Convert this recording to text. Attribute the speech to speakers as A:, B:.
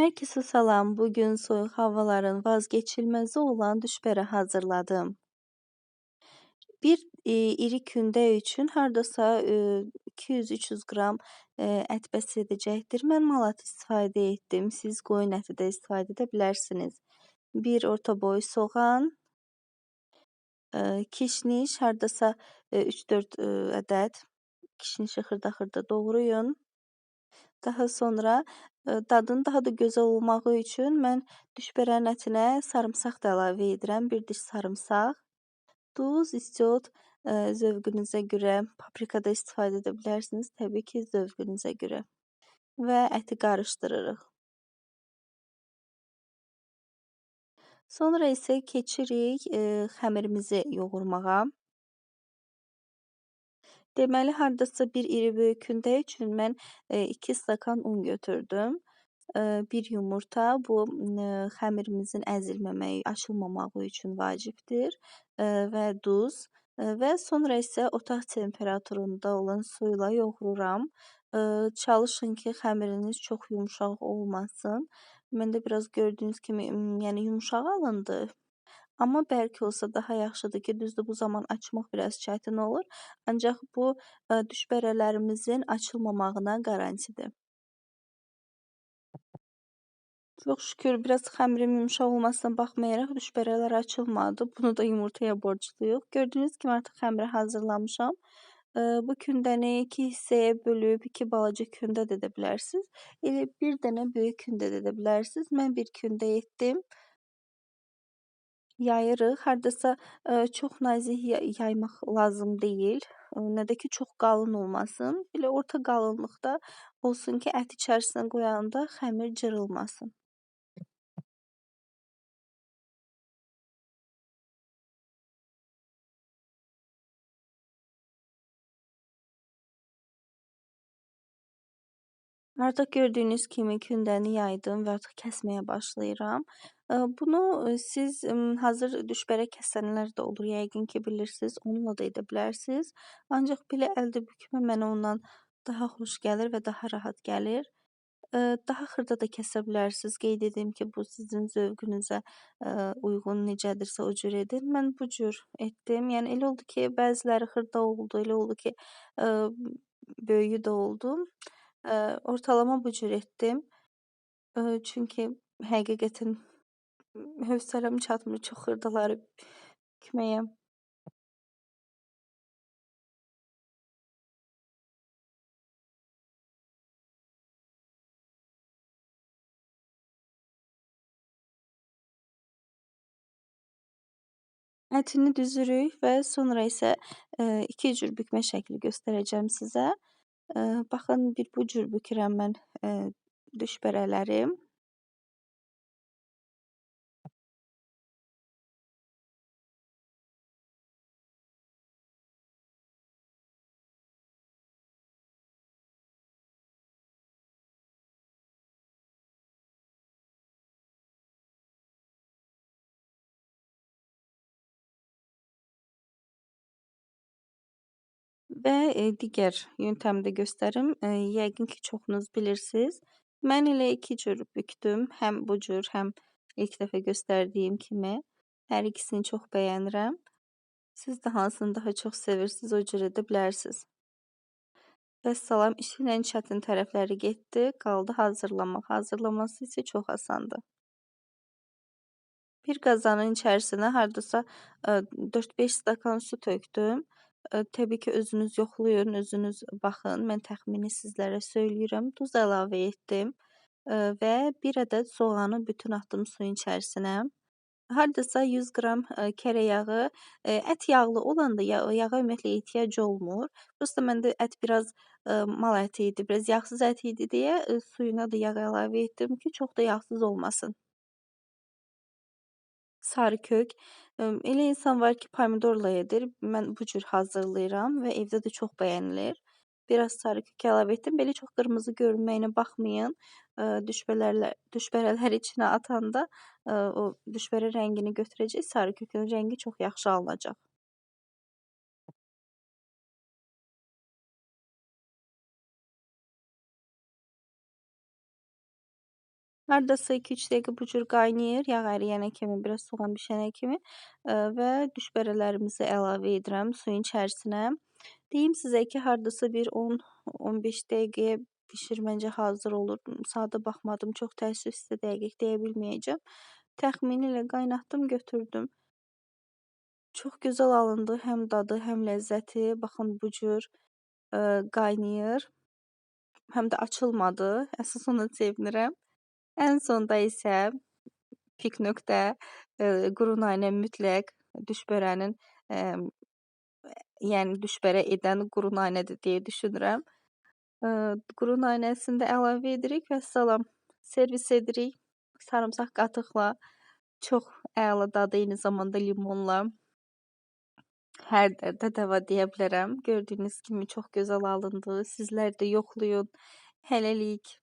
A: Herkese salam. Bugün soyuq havaların vazgeçilməzi olan düşbərə hazırladım. Bir e, iri kündə üçün hardasa e, 200-300 qram e, ət bəs edəcəkdir. Mən malat istifadə etdim. Siz qoyun əti də istifadə edə bilərsiniz. Bir orta boy soğan, e, kişniş hardasa e, 3-4 e, ədəd kişnişi xırda-xırda doğrayın. Daha sonra e, dadın daha da gözəl olmağı üçün mən düşbərənin ətinə sarımsaq da əlavə edirəm. Bir diş sarımsaq, duz, istiot e, zövqünüzə görə, paprika da istifadə edə bilərsiniz. Təbii ki, zövqünüzə görə. Və əti qarışdırırıq. Sonra isə keçirik e, xəmirimizi yoğurmağa. Deməli, hardasa bir iri böyük kündə üçün mən 2 stakan un götürdüm. 1 yumurta bu xəmirimizin əzilməməyi, açılmamağı üçün vacibdir və duz və sonra isə otaq temperaturunda olan su ilə yoğururam. Çalışın ki, xəmiriniz çox yumşaq olmasın. Məndə biraz gördüyünüz kimi, yəni yumşaq alındı. Amma bərk olsa daha yaxşıdır ki, düzdür bu zaman açmaq biraz çətin olur. Ancaq bu düşbərələrimizin açılmamağına qarantidir. Çox şükür biraz xəmirim yumşaq olmasına baxmayaraq düşbərələr açılmadı. Bunu da yumurtaya borcluyuq. Gördüyünüz kimi artıq xəmiri hazırlamışam. Bu kündəni iki hissəyə bölüb iki balaca kündə də edə bilərsiniz. Elə bir dənə böyük kündə də edə bilərsiniz. Mən bir kündə etdim yayırıq. Hardasa ə, çox nazik yaymaq lazım deyil. Nə də ki, çox qalın olmasın. Belə orta qalınlıqda olsun ki, ət içərisinə qoyanda xəmir cırılmasın. Artıq gördüyünüz kimi kündəni yaydım və artıq kəsməyə başlayıram. Bunu siz hazır düşbərə kəsənlər də olur, yəqin ki, bilirsiniz. Onunla da edə bilərsiniz. Ancaq belə əldə bükmə mənə ondan daha xoş gəlir və daha rahat gəlir. Daha xırda da kəsə bilərsiniz. Qeyd edim ki, bu sizin zövqünüzə uyğun necədirsə o cür edin. Mən bu cür etdim. Yəni elə oldu ki, bəziləri xırda oldu, elə oldu ki, böyüyü də oldu. Ortalama bu cür etdim. Çünki həqiqətən hövsələm çatmır çox xırdaları bükməyə. Ətini düzürük və sonra isə iki cür bükmə şəkli göstərəcəm sizə. Baxın, bir bu cür bükürəm mən düşbərələri. Və e, digər yöntəmi də göstərim. E, yəqin ki, çoxunuz bilirsiniz. Mən elə iki cür bükdüm. Həm bu cür, həm ilk dəfə göstərdiyim kimi. Hər ikisini çox bəyənirəm. Siz də hansını daha çox sevirsiniz, o cür edə bilərsiniz. Vəssalam, işin ən çətin tərəfləri getdi, qaldı hazırlamaq. Hazırlaması isə çox asandır. Bir qazanın içərisinə hardasa 4-5 stakan su tökdüm. Təbii ki, özünüz yoxlayın, özünüz baxın. Mən təxmini sizlərə söyləyirəm. Duz əlavə etdim və 1 ədəd soğanı bütün atdım suyun içərisinə. Hardasa 100 qram kərə yağı, ət yağlı olanda yağa ümumiyyətlə ehtiyac olmur. Prosta məndə ət biraz mal əti idi, biraz yağsız ət idi deyə suyuna da yağ əlavə etdim ki, çox da yağsız olmasın. Sarı kök. Elə insan var ki, pomidorla edir. Mən bu cür hazırlayıram və evdə də çox bəyənilir. Biraz sarı kök əlavə etdim. Belə çox qırmızı görünməyinə baxmayın. Düşbərələr düşbərələr içinə atanda o düşbərə rəngini götürəcək. Sarı kökün rəngi çox yaxşı alınacaq. Hardasa 2-3 dəqiqə bu cür qaynayır. Yağ əriyənə kimi, biraz soğan bişənə kimi və düşbərələrimizi əlavə edirəm suyun içərisinə. Deyim sizə ki, hardasa bir 10-15 dəqiqəyə bişir məncə hazır olur. Saata baxmadım, çox təəssüf sizə dəqiq deyə bilməyəcəm. Təxmini ilə qaynatdım, götürdüm. Çox gözəl alındı, həm dadı, həm ləzzəti. Baxın bu cür ə, qaynayır. Həm də açılmadı. Əsas ona sevinirəm. Ən sonda isə pik nöqtə ə, quru nanə mütləq düşbərənin ə, yəni düşbərə edən quru nanədir deyə düşünürəm. Ə, quru nanəsini də əlavə edirik və salam servis edirik. Sarımsaq qatıqla çox əla dadı eyni zamanda limonla. Hər dərdə dəva deyə bilərəm. Gördüyünüz kimi çox gözəl alındı. Sizlər də yoxlayın. Hələlik.